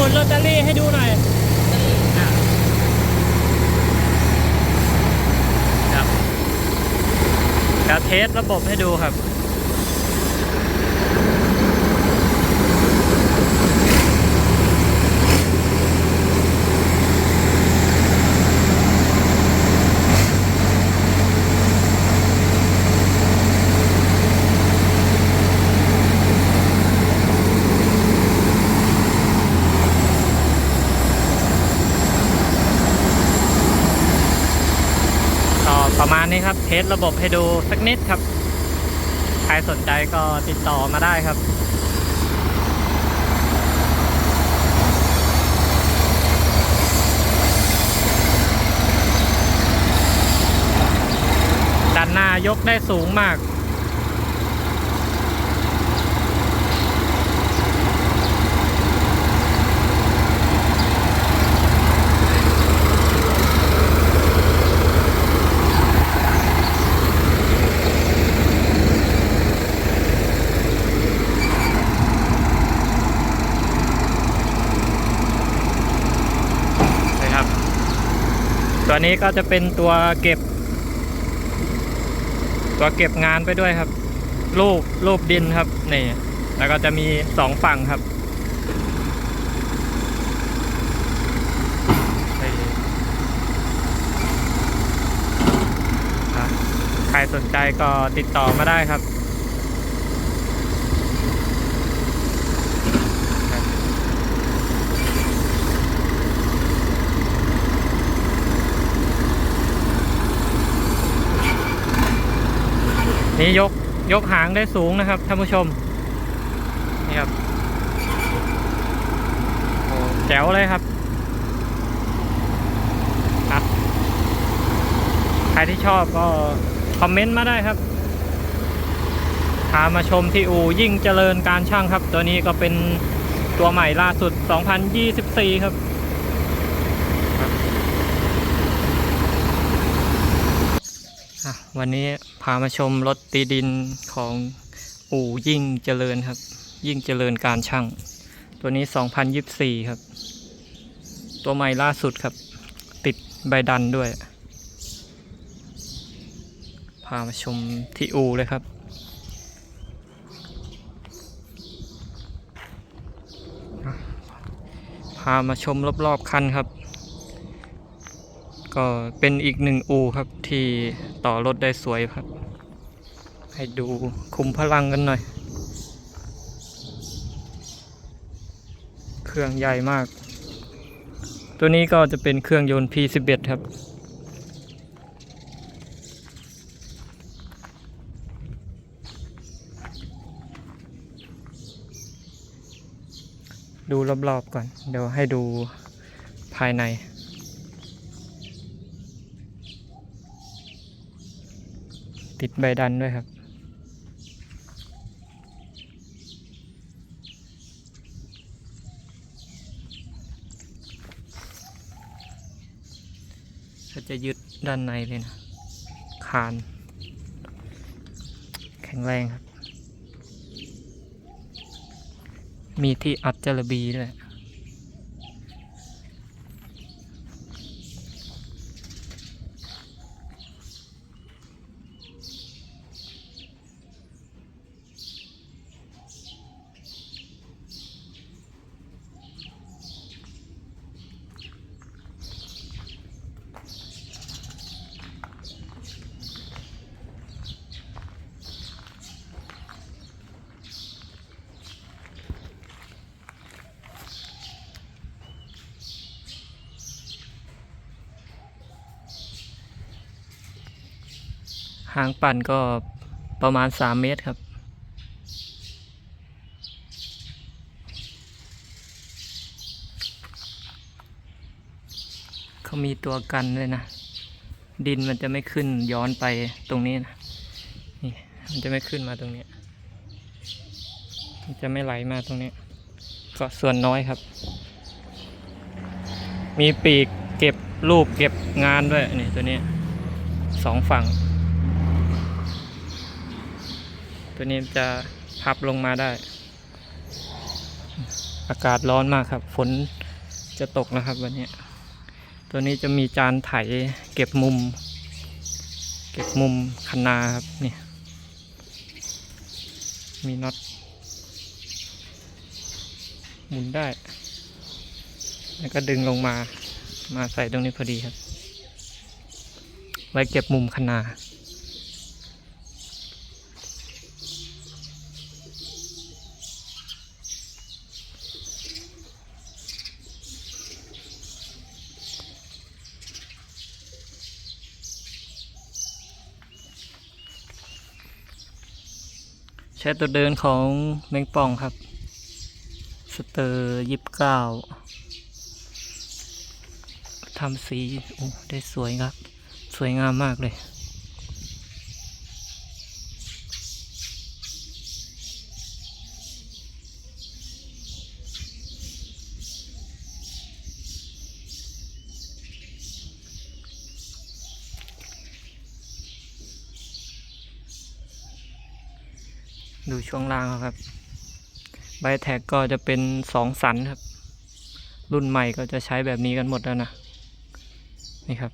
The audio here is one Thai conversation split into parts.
ผนลอตเตอรี่ให้ดูหน่อยครับเทสระบบให้ดูครับ ทสระบบให้ดูสักนิดครับ ใครสนใจก็ติดต่อมาได้ครับด้านหน้ายกได้สูงมาก ตัวนี้ก็จะเป็นตัวเก็บ ตัวเก็บงานไปด้วยครับ รูปรูปดินครับนี่แล้วก็จะมีสองฝั่งครับใครสนใจก็ติดต่อมาได้ครับ นี่ยกยกหางได้สูงนะครับท่านผู้ชม นี่ครับโอ้แจ๋วเลยครับอะใครที่ชอบก็คอมเมนต์มาได้ครับพามาชมที่อู่ยิ่งเจริญการช่างครับ ตัวนี้ก็เป็นตัวใหม่ล่าสุด 2024 ครับ อะ วันนี้พามาชมรถตีดินของอู่ยิ่งเจริญครับ ยิ่งเจริญการช่าง ตัวนี้ 2024 ครับ ตัวใหม่ล่าสุดครับ ติดใบดันด้วย พามาชมที่อู่เลยครับพามาชมรอบๆคันครับ ก็เป็นอีกหนึ่งอูครับที่ ต่อรถได้สวยครับ ให้ดูคุมพลังกันหน่อย เครื่องใหญ่มาก ตัวนี้ก็จะเป็นเครื่องยนต์ P11 ครับดูรอบๆก่อน เดี๋ยวให้ดูภายใน ติดใบดันด้วยครับถ้าจะยึดด้านในเลยนะ คาน แข็งแรงครับ มีที่อัดจระบีด้วย หางปั่นก็ประมาณ 3 เมตรครับ เขามีตัวกันด้วยนะ ดินมันจะไม่ขึ้นย้อนไปตรงนี้นะ นี่ มันจะไม่ขึ้นมาตรงนี้ มันจะไม่ไหลมาตรงนี้ ก็ส่วนน้อยครับ มีปีกเก็บรูปเก็บงานด้วยนี่ตัวนี้สองฝั่ง ตัวนี้จะพับลงมาได้ อากาศร้อนมากครับ ฝนจะตกนะครับวันนี้ ตัวนี้จะมีจานไถเก็บมุม เก็บมุมคันนาครับนี่ มีน็อตหมุนได้ แล้วก็ดึงลงมา มาใส่ตรงนี้พอดีครับ ไว้เก็บมุมคนา ใช้ตัวเดินของแมงป่องครับ สเตอร์ยิบเก้าทำสีโอ้ได้สวยครับ สวยงามมากเลย ดูช่วงล่างครับใบแท็กก็จะเป็นสองสันครับ รุ่นใหม่ก็จะใช้แบบนี้กันหมดแล้วนะ นี่ครับ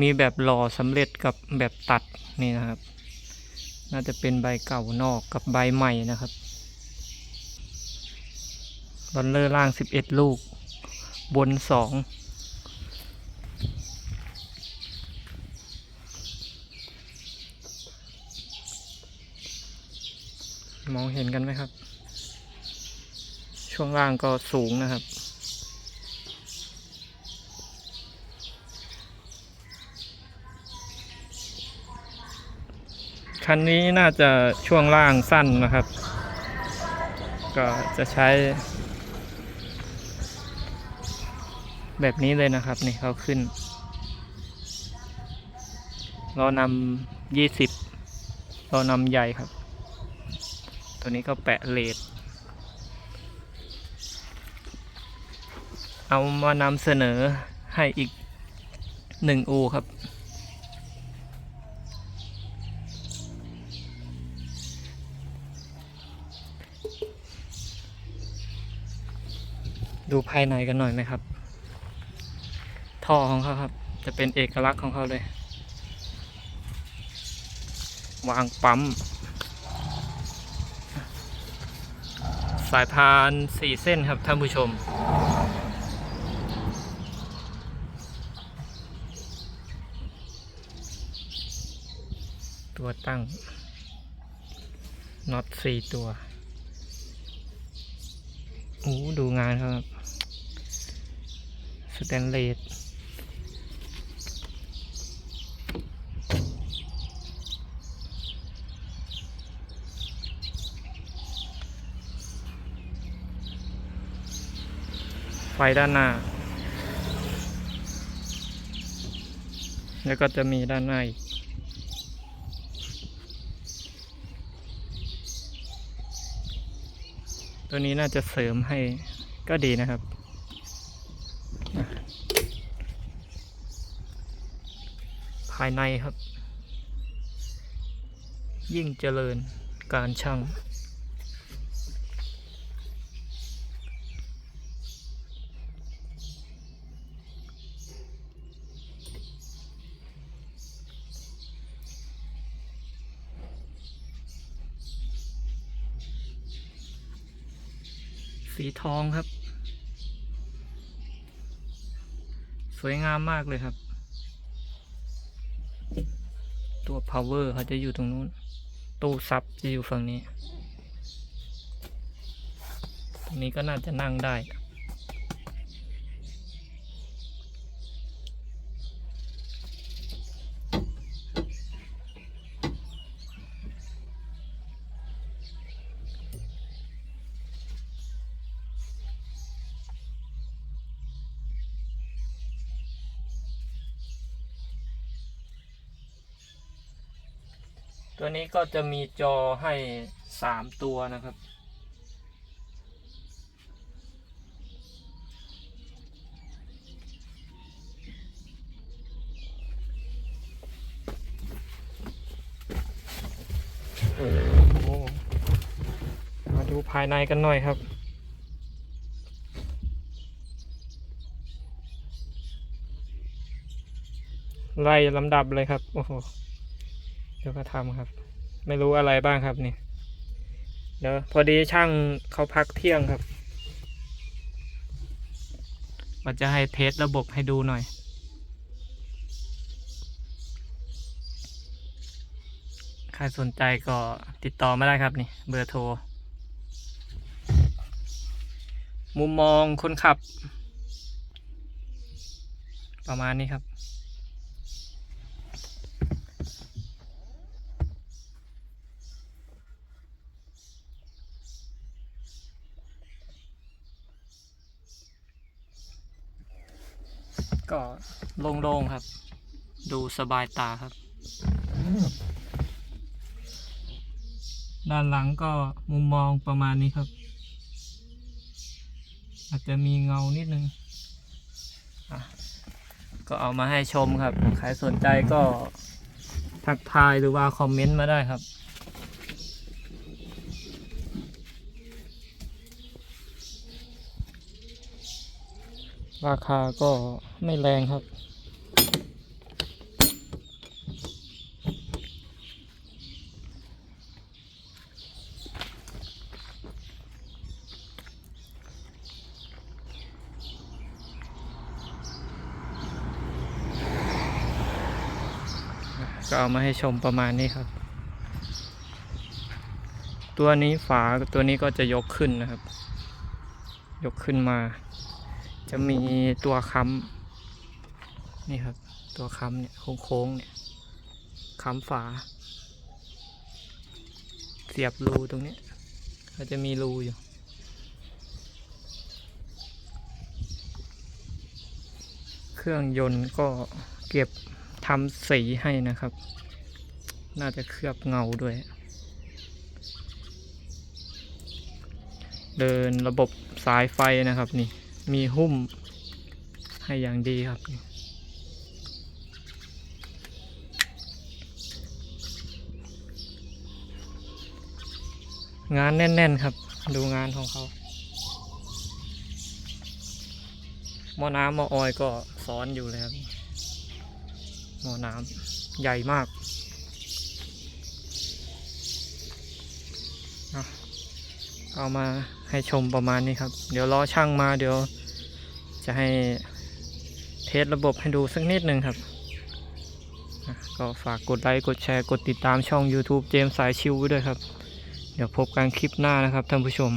มีแบบหล่อสำเร็จกับแบบตัดนี่นะครับ น่าจะเป็นใบเก่านอกกับใบใหม่นะครับบอลเลอร์ล่าง 11 ลูก บน 2 มองเห็นกันไหมครับ ช่วงล่างก็สูงนะครับ คันนี้น่าจะช่วงล่างสั้นนะครับ ก็จะใช้ แบบนี้เลยนะครับ นี่เขาขึ้นเรานำยี่สิบเรานำใหญ่ครับ ตัวนี้ก็แปะเลดเอามานำเสนอให้อีกหนึ่งอูครับ ดูภายในกันหน่อยไหมครับ ท่อของเขาครับ จะเป็นเอกลักษณ์ของเขาเลย วางปั๊ม สายพานสี่เส้นครับท่านผู้ชม ตัวตั้งน็อตสี่ตัวโอ้ดูงานครับสแตนเลส ฟด้านหน้า แล้วก็จะมีด้านในตัวนี้น่าจะเสริมให้ก็ดีนะครับภายในครับ ยิ่งเจริญการช่าง สีทองครับ สวยงามมากเลยครับ ตัว power เขาจะอยู่ตรงนู้น ตู้ซับจะอยู่ฝั่งนี้ ตรงนี้ก็น่าจะนั่งได้ ตัวนี้ก็จะมีจอให้สามตัวนะครับ มาดูภายในกันหน่อยครับไล่ลำดับเลยครับ โอ้โห เดี๋ยวก็ทำครับ ไม่รู้อะไรบ้างครับนี่เดี๋ยวพอดีช่างเขาพักเที่ยงครับว่าจะให้เทสระบบให้ดูหน่อย ใครสนใจก็ติดต่อมาได้ครับนี่ เบอร์โทร มุมมองคนขับ ประมาณนี้ครับ ก็โล่งๆครับ ดูสบายตาครับ ด้านหลังก็มุมมองประมาณนี้ครับ อาจจะมีเงานิดนึงก็เอามาให้ชมครับ ใครสนใจก็ทักทายหรือว่าคอมเมนต์มาได้ครับ ราคาก็ไม่แรงครับ ก็เอามาให้ชมประมาณนี้ครับ ตัวนี้ฝาตัวนี้ก็จะยกขึ้นนะครับ ยกขึ้นมา จะมีตัวค้ำนี่ครับ ตัวค้ำเนี่ยโค้งๆเนี่ยค้ำฝา เสียบรูตรงนี้ก็จะมีรูอยู่เครื่องยนต์ก็เก็บทำสีให้นะครับ น่าจะเคลือบเงาด้วย เดินระบบสายไฟนะครับนี่ มีหุ้มให้อย่างดีครับ งานแน่น ๆ ครับ ดูงานของเขาหม้อน้ำหม้อออยก็ซ้อนอยู่เลยครับหม้อน้ำใหญ่มากเอามา ให้ชมประมาณนี้ครับ เดี๋ยวรอช่างมาเดี๋ยว จะให้เทสระบบให้ดูสักนิดหนึ่งครับ ก็ฝากกดไลค์ กดแชร์ กดติดตามช่อง YouTube เจมส์สายชิวไว้ด้วยครับ เดี๋ยวพบกันคลิปหน้านะครับท่านผู้ชม